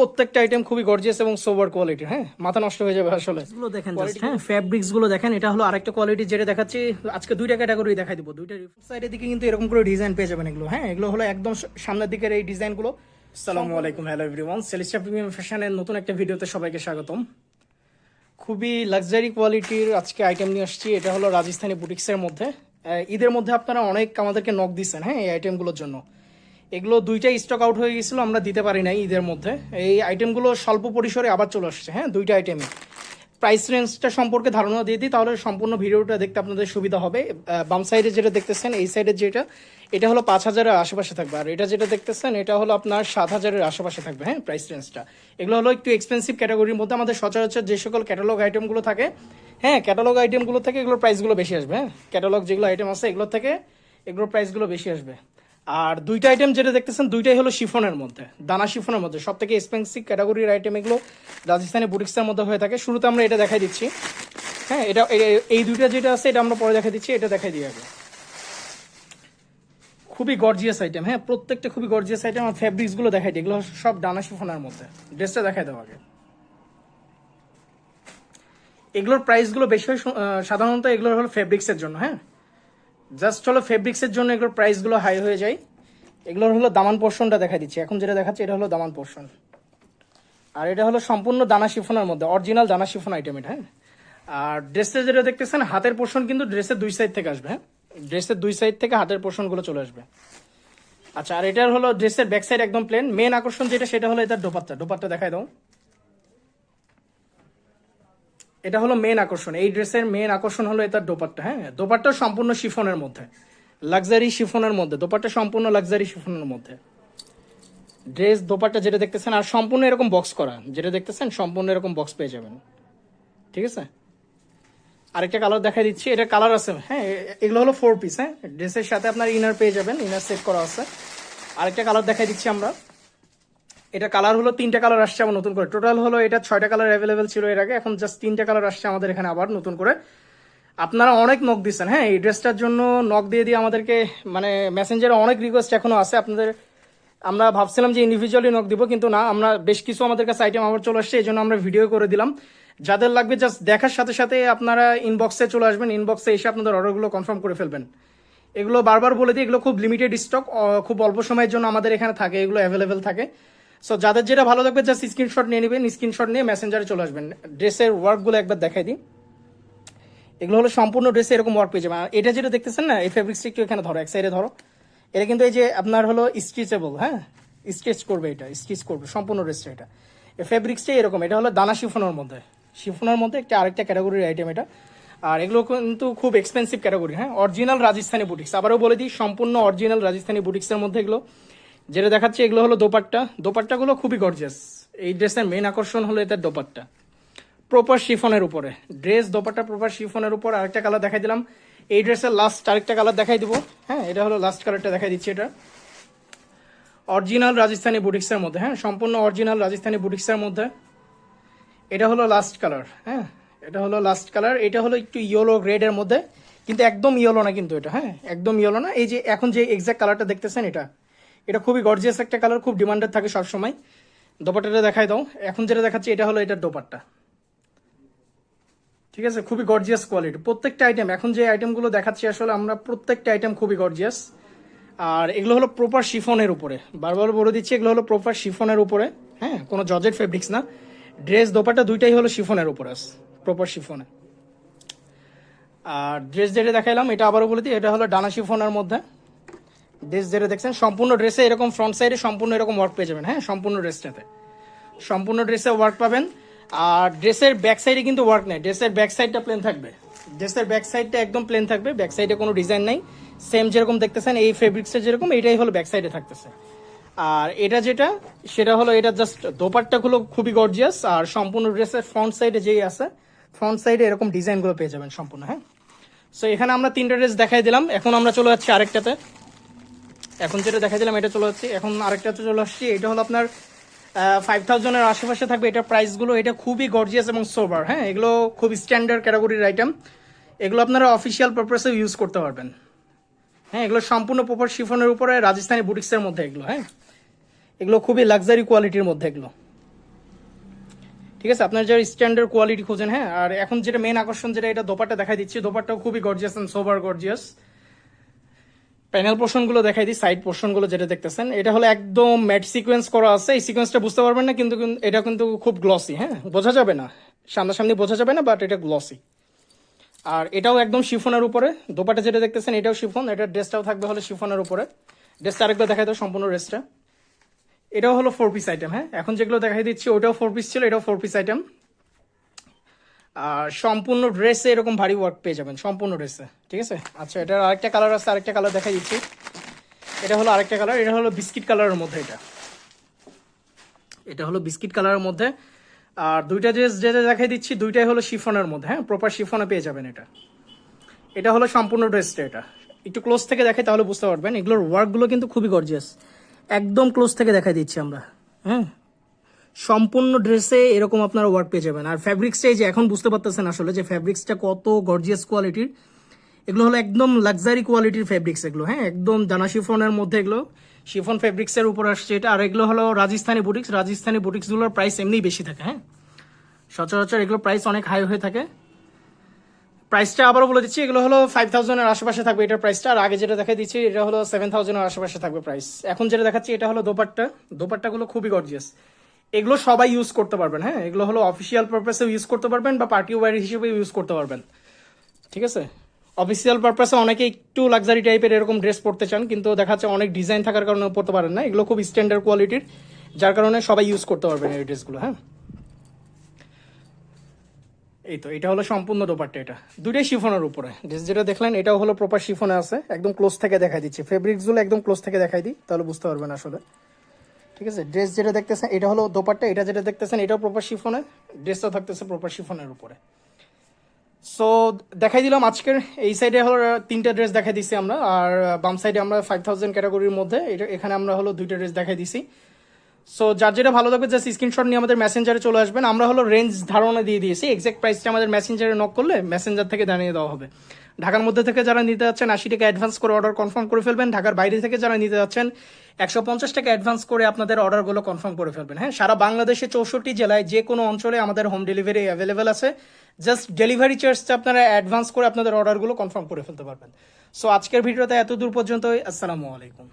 প্রত্যেকটা আইটেম খুবই গর্জিয়াস এবং সোবার কোয়ালিটি হ্যাঁ? মাথা নষ্ট হয়ে যাবে আসলে। গুলো দেখেন হ্যাঁ ফ্যাব্রিক্সগুলো দেখেন এটা হলো আরেকটা কোয়ালিটি যেটা দেখাচ্ছি। আজকে দুইটা ক্যাটাগরি দেখাই দিব। দুইটা সাইডের দিকে কিন্তু এরকম করে ডিজাইন পেয়ে যাবেন এগুলো হ্যাঁ? এগুলো হলো একদম সামনের দিকের এই ডিজাইনগুলো আসসালামু আলাইকুম হ্যালো এভরিওয়ান সেলিস্টা প্রিমিয়াম ফ্যাশনের নতুন একটা ভিডিওতে সবাইকে স্বাগতম। খুবই লাক্সারি কোয়ালিটির আজকে আইটেম নিয়ে আসছি। এটা হলো রাজস্থানি বুটিক্সের মধ্যে। ঈদের মধ্যে আপনারা অনেক আমাদেরকে নক দিচ্ছেন হ্যাঁ এই আইটেমগুলোর জন্য। এগুলো দুইটাই স্টক আউট হয়ে গেছিল, আমরা দিতে পারি নাই ঈদের মধ্যে। এই আইটেমগুলো স্বল্প পরিসরে আবার চলে আসছে হ্যাঁ দুইটা আইটেমে প্রাইস রেঞ্জটা সম্পর্কে ধারণা দিয়ে দিই, তাহলে সম্পূর্ণ ভিডিওটা দেখতে আপনাদের সুবিধা হবে। বাম সাইডে যেটা দেখতেছেন, এই সাইডে যেটা, এটা হলো পাঁচ হাজারের আশেপাশে থাকবে। আর এটা যেটা দেখতেছেন, এটা হলো আপনার সাত হাজারের আশেপাশে থাকবে হ্যাঁ প্রাইস রেঞ্জটা এগুলো হলো একটু এক্সপেন্সিভ ক্যাটাগরির মধ্যে আমাদের সচরাচর যে সকল ক্যাটালগ আইটেমগুলো থাকে হ্যাঁ ক্যাটালগ আইটেমগুলো থেকে এগুলোর প্রাইসগুলো বেশি আসবে হ্যাঁ। ক্যাটালগ যেগুলো আইটেম আছে, এগুলোর থেকে এগুলোর প্রাইসগুলো বেশি আসবে। আর দুইটা আইটেম যেটা দেখতেছেন, দুইটাই হলো শিফনের মধ্যে, দানা শিফনের মধ্যে। সব থেকে এক্সপেন্সিভ ক্যাটাগরির আইটেম এগুলো রাজস্থানি বুটিক্সের মধ্যে হয়ে থাকে। শুরুতে আমরা এটা দেখাই দিচ্ছি। হ্যাঁ এটা এই দুইটা যেটা আছে, এটা আমরা পরে দেখাই দিচ্ছি, এটা দেখাই দিই আগে। খুবই গর্জিয়াস আইটেম হ্যাঁ প্রত্যেকটা খুবই গর্জিয়াস আইটেম আর ফ্যাব্রিক্সগুলো দেখাই দিই। এগুলো সব দানা শিফনের মধ্যে। ড্রেসটা দেখাই দেওয়া আগে। এগুলোর প্রাইসগুলো বেশি হয় সাধারণত এগুলোর হলো ফেব্রিক্সের জন্য হ্যাঁ। জাস্ট হলো ফেব্রিক্সের জন্য এগুলোর প্রাইসগুলো হাই হয়ে যায়। এগুলোর হলো দামান পোর্শনটা দেখা দিচ্ছি। এখন যেটা দেখাচ্ছে, এটা হলো দামান পোর্শন আর এটা হলো সম্পূর্ণ দানা শিফনের মধ্যে অরিজিনাল দানা শিফন আইটেম এটা হ্যাঁ? আর ড্রেসটা যেটা দেখতেছেন, হাতের পোর্শন কিন্তু ড্রেসের দুই সাইড থেকে আসবে হ্যাঁ? ড্রেসের দুই সাইড থেকে হাতের পোর্শনগুলো চলে আসবে। আচ্ছা আর এটার হলো ড্রেসের ব্যাক সাইড একদম প্লেন মেন আকর্ষণ যেটা, সেটা হলো এটার দোপাট্টা। দোপাট্টা দেখাই দাও। এটা হলো মেন আকর্ষণ। এই ড্রেসের মেন আকর্ষণ হলো এটার দোপাট্টা হ্যাঁ? দোপাট্টা সম্পূর্ণ শিফনের মধ্যে। লাক্সারি শিফনের মধ্যে, দোপাট্টা সম্পূর্ণ লাক্সারি শিফনের মধ্যে। ড্রেস দোপাট্টা যেটা দেখতেছেন, আর সম্পূর্ণ এরকম বক্স করা। যেটা দেখতেছেন, সম্পূর্ণ এরকম বক্স পেয়ে যাবেন। ঠিক আছে? আরেকটা কালার দেখাই দিচ্ছি, এটা কালার আছে হ্যাঁ? এগুলো হলো ফোর পিস হ্যাঁ? ড্রেসের সাথে আপনার ইনার পেয়ে যাবেন ইনার সেট করা আছে। আরেকটা কালার দেখাই দিচ্ছি আমরা। এটা কালার হলো তিনটা কালার আসছে আবার নতুন করে। টোটাল হলো এটা ছয়টা কালার অ্যাভেলেবেল ছিল এর আগে, এখন জাস্ট তিনটা কালার আসছে আমাদের এখানে আবার নতুন করে। আপনারা অনেক নক দিচ্ছেন হ্যাঁ এই ড্রেসটার জন্য নক দিয়ে দিয়ে আমাদেরকে মানে মেসেঞ্জারে অনেক রিকোয়েস্ট এখনও আছে। আপনাদের, আমরা ভাবছিলাম যে ইন্ডিভিজুয়ালি নক দিব, কিন্তু না, আমরা বেশ কিছু আমাদের কাছে আইটেম আবার চলে আসছে এই জন্য আমরা ভিডিও করে দিলাম। যাদের লাগবে জাস্ট দেখার সাথে সাথে আপনারা ইনবক্সে চলে আসবেন ইনবক্সে এসে আপনাদের অর্ডারগুলো কনফার্ম করে ফেলবেন। এগুলো বারবার বলে দিই, এগুলো খুব লিমিটেড স্টক খুব অল্প সময়ের জন্য আমাদের এখানে থাকে, এগুলো অ্যাভেলেবেল থাকে। সো যাদের যেটা ভালো লাগবে জাস্ট স্ক্রিনশট নিয়ে নেবেন স্ক্রিনশট নিয়ে মেসেঞ্জারে চলে আসবেন। ড্রেসের ওয়ার্কগুলো একবার দেখাই দিই। এগুলো হলো সম্পূর্ণ ড্রেসে এরকম ওয়ার্ক পেয়ে যাবে এটা যেটা দেখতেছেন না, এই ফেব্রিক্সটা একটু এখানে ধরো, এক সাইডে ধরো। এটা কিন্তু এই যে আপনার হলো স্টিচেবল হ্যাঁ? স্টিচ করবে এটা স্টিচ করবে, সম্পূর্ণ ড্রেসটা এটা। এই ফেব্রিক্সটাই এরকম, এটা হলো দানা শিফনের মধ্যে। শিফনের মধ্যে একটা আরেকটা ক্যাটাগরির আইটেম এটা। আর এগুলো কিন্তু খুব এক্সপেন্সিভ ক্যাটাগরি হ্যাঁ? অরিজিনাল রাজস্থানি বুটিক্স আবারও বলে দিই, সম্পূর্ণ অরিজিনাল রাজস্থানি বুটিক্সের মধ্যে এগুলো যেটা দেখাচ্ছে এগুলো হলো দোপাট্টা। দোপাট্টাগুলো খুবই গর্জিয়াস এই ড্রেসের মেন আকর্ষণ হলো এটার দোপাট্টা। প্রপার শিফনের উপরে। ড্রেস দোপাট্টা প্রপার শিফনের উপর। আরেকটা কালার দেখাই দিলাম। এই ড্রেসের লাস্ট আরেকটা কালার দেখাই দিব। হ্যাঁ এটা হলো লাস্ট কালারটা দেখাই দিচ্ছি এটা। অরিজিনাল রাজস্থানি বুটিক্সের মধ্যে। হ্যাঁ সম্পূর্ণ অরিজিনাল রাজস্থানি বুটিক্সের মধ্যে। এটা হলো লাস্ট কালার হ্যাঁ এটা হলো লাস্ট কালার এটা হলো একটু ইয়েলো রেডের মধ্যে। কিন্তু একদম ইয়েলো না কিন্তু এটা। হ্যাঁ একদম ইয়েলো না। এই যে এখন যে এক্সাক্ট কালারটা দেখতেছেন এটা। এটা খুবই গর্জিয়াস একটা কালার খুব ডিমান্ডেড থাকে সবসময়। দোপাট্টাটা দেখাই দাও। এখন যেটা দেখাচ্ছি, এটা হলো এটার দোপাট্টা। ঠিক আছে? খুবই গর্জিয়াস কোয়ালিটি প্রত্যেকটা আইটেম এখন যে আইটেমগুলো দেখাচ্ছি, আসলে আমরা প্রত্যেকটা আইটেম খুবই গর্জিয়াস আর এগুলো হলো প্রপার শিফনের উপরে। বারবার বলে দিচ্ছি, এগুলো হলো প্রপার শিফনের উপরে। হ্যাঁ কোনো জর্জেট ফেব্রিক্স না। ড্রেস দোপাটা দুইটাই হলো শিফনের উপরে প্রপার শিফনে আর ড্রেস যেটা দেখাইলাম, এটা আবারও বলে দিই, এটা হলো ডানা শিফনের মধ্যে। ড্রেস যেটা দেখছেন, সম্পূর্ণ ড্রেসে এরকম ফ্রন্ট সাইডে সম্পূর্ণ এরকম ওয়ার্ক পেয়ে যাবেন হ্যাঁ? সম্পূর্ণ ড্রেসটাতে সম্পূর্ণ ড্রেসে ওয়ার্ক পাবেন। আর ড্রেসের ব্যাক সাইডে কিন্তু ওয়ার্ক নেই। ড্রেসের ব্যাক সাইডটা প্লেন থাকবে। ড্রেসের ব্যাক সাইডটা একদম প্লেন থাকবে। ব্যাক সাইডে কোনো ডিজাইন নাই। সেম যেরকম দেখতেছেন, এই ফেব্রিক্সটা যেরকম এটাই হলো ব্যাক সাইডে থাকতেছে। আর এটা যেটা, সেটা হলো এটা জাস্ট দোপাট্টাগুলো খুবই গর্জিয়াস আর সম্পূর্ণ ড্রেসের ফ্রন্ট সাইডে যেই আছে ফ্রন্ট সাইডে এরকম ডিজাইনগুলো পেয়ে যাবেন সম্পূর্ণ হ্যাঁ? সো এখানে আমরা তিনটা ড্রেস দেখাই দিলাম। এখন আমরা চলে যাচ্ছি আরেকটাতে। এখন যেটা দেখা দিলাম এটা চলে যাচ্ছে। এখন আরেকটাতে চলে আসছি, এটা হলো আপনার ফাইভ থাউজেন্ডের আশেপাশে থাকবে। এটা প্রাইসগুলো এটা খুবই গর্জিয়াস এবং সোবার হ্যাঁ? এগুলো খুব স্ট্যান্ডার্ড ক্যাটাগরির আইটেম এগুলো আপনারা অফিসিয়াল পারপাসে ইউজ করতে পারবেন। হ্যাঁ এগুলো সম্পূর্ণ প্রপার শিফনের উপরে রাজস্থানি বুটিক্সের মধ্যে এগুলো হ্যাঁ? এগুলো খুবই লাক্সারি কোয়ালিটির মধ্যে এগুলো। ঠিক আছে, আপনার যারা স্ট্যান্ডার্ড কোয়ালিটি খোঁজেন হ্যাঁ? আর এখন যেটা মেন আকর্ষণ, যেটা এটা দোপাট্টা দেখাই দিচ্ছি, দোপাট্টাও খুবই gorgeous and sober gorgeous panel পোর্শনগুলো দেখাই দিই, সাইড পোর্শনগুলো যেটা দেখতেছেন, এটা হলো একদম ম্যাট সিকোয়েন্স করা আছে। এই সিকোয়েন্সটা বুঝতে পারবেন না, কিন্তু এটা কিন্তু খুব গ্লসি হ্যাঁ? বোঝা যাবে না, সামনাসামনি বোঝা যাবে না বাট এটা গ্লসি আর এটাও একদম শিফনের উপরে, দোপাটা যেটা দেখতেছেন, এটাও শিফন, এটা ড্রেসটাও থাকবে হলো শিফনের উপরে। ড্রেসটা আরেকবার দেখাই দাও, সম্পূর্ণ ড্রেসটা। এটাও হলো ফোর পিস আইটেম হ্যাঁ? এখন যেগুলো দেখাই দিচ্ছি, ওটাও ফোর পিস ছিল, এটাও ফোর পিস আইটেম আর সম্পূর্ণ ড্রেসে এরকম ভারী ওয়ার্ক পেয়ে যাবেন, সম্পূর্ণ ড্রেসে ঠিক আছে? আচ্ছা এটার আরেকটা কালার আছে, আরেকটা কালার দেখাই দিচ্ছি। এটা হলো আরেকটা কালার এটা হলো বিস্কিট কালারের মধ্যে এটা। এটা হলো বিস্কিট কালারের মধ্যে। আর দুইটা ড্রেস যেটা দেখাই দিচ্ছি, দুইটাই হলো শিফনের মধ্যে হ্যাঁ? প্রপার শিফনে পেয়ে যাবেন এটা। এটা হলো সম্পূর্ণ ড্রেসটা এটা। একটু ক্লোজ থেকে দেখাই তাহলে বুঝতে পারবেন। এগুলোর ওয়ার্কগুলো কিন্তু খুবই গর্জিয়াস একদম ক্লোজ থেকে দেখাই দিচ্ছি আমরা হ্যাঁ? সম্পূর্ণ ড্রেসে এরকম আপনারা ওয়ার্ক পেয়ে যাবেন। আর ফ্যাব্রিক্সটা এই যে এখন বুঝতে পারতেছেন আসলে যে ফ্যাব্রিক্সটা কত গর্জিয়াস কোয়ালিটির এগুলো হলো একদম লাক্সারি কোয়ালিটির ফ্যাব্রিক্স এগুলো হ্যাঁ? একদম দানা শিফনের মধ্যে এগুলো, শিফন ফ্যাব্রিক্সের উপর আসছে এটা। আর এগুলো হলো রাজস্থানি বুটিক্স রাজস্থানি বুটিক্সগুলোর প্রাইস এমনিই বেশি থাকে হ্যাঁ? সচরাচর এগুলো প্রাইস অনেক হাই হয়ে থাকে। প্রাইসটা আবারও বলে দিচ্ছি, এগুলো হলো ফাইভ থাউজেন্ডের আশেপাশে থাকবে এটার প্রাইসটা আর আগে যেটা দেখা দিচ্ছি, এটা হলো সেভেন থাউজেন্ডের আশেপাশে থাকবে প্রাইস এখন যেটা দেখাচ্ছি, এটা হলো দোপাট্টা। দোপাট্টাগুলো খুবই গর্জিয়াস এগুলো সবাই ইউজ করতে পারবেন হ্যাঁ? এগুলো হলো অফিসিয়াল পারপাসেও ইউজ করতে পারবেন বা পার্টি ওয়্যার হিসেবে ইউজ করতে পারবেন। ঠিক আছে? অফিসিয়াল পারপাসে অনেকে একটু লাক্সারি টাইপের এরকম ড্রেস পরতে চান, কিন্তু দেখা যাচ্ছে অনেক ডিজাইন থাকার কারণে পরতে পারেন না। এগুলো খুব স্ট্যান্ডার্ড কোয়ালিটির যার কারণে সবাই ইউজ করতে পারবেন এই ড্রেসগুলো হ্যাঁ? এই তো, এটা হলো সম্পূর্ণ দোপাট্টা এটা। দুটোই শিফনের উপরে। ড্রেস যেটা দেখলেন, এটাও হলো প্রপার শিফনে আছে। একদম ক্লোজ থেকে দেখাই দিচ্ছি। ফেব্রিক্সগুলো একদম ক্লোজ থেকে দেখাই দিই, তাহলে বুঝতে পারবেন আসলে। ঠিক আছে? ড্রেস যেটা দেখতেছেন, এটা হলো দোপাট্টা, এটা যেটা দেখতেছেন, এটাও প্রপার শিফনের ড্রেসটা থাকতেছে প্রপার শিফনের উপরে। সো দেখাই দিলাম আজকের, এই সাইডে হলো তিনটা ড্রেস দেখাই দিছি আমরা, আর বাম সাইডে আমরা ফাইভ থাউজেন্ড ক্যাটাগরির মধ্যে, এটা, এখানে আমরা হলো দুইটা ড্রেস দেখাই দিছি। সো যার যেটা ভালো লাগবে জাস্ট স্ক্রিনশট নিয়ে আমাদের মেসেঞ্জারে চলে আসবেন। আমরা হলো রেঞ্জ ধারণা দিয়ে দিয়েছি। এক্সাক্ট প্রাইসটা আমাদের মেসেঞ্জারে নক করলে মেসেঞ্জার থেকে জানিয়ে দেওয়া হবে। ঢাকার মধ্যে থেকে যারা নিতে যাচ্ছেন, আশি টাকা অ্যাডভান্স করে অর্ডার কনফার্ম করে ফেলবেন। ঢাকার বাইরে থেকে যারা নিতে যাচ্ছেন, একশো পঞ্চাশ টাকা অ্যাডভান্স করে আপনাদের অর্ডারগুলো কনফার্ম করে ফেলবেন। হ্যাঁ সারা বাংলাদেশে চৌষট্টি জেলায় যে কোনো অঞ্চলে আমাদের হোম ডেলিভারি অ্যাভেলেবেল আছে। জাস্ট ডেলিভারি চার্জটা আপনারা অ্যাডভান্স করে আপনাদের অর্ডারগুলো কনফার্ম করে ফেলতে পারবেন। সো আজকের ভিডিওতে এত দূর আসসালামু আলাইকুম।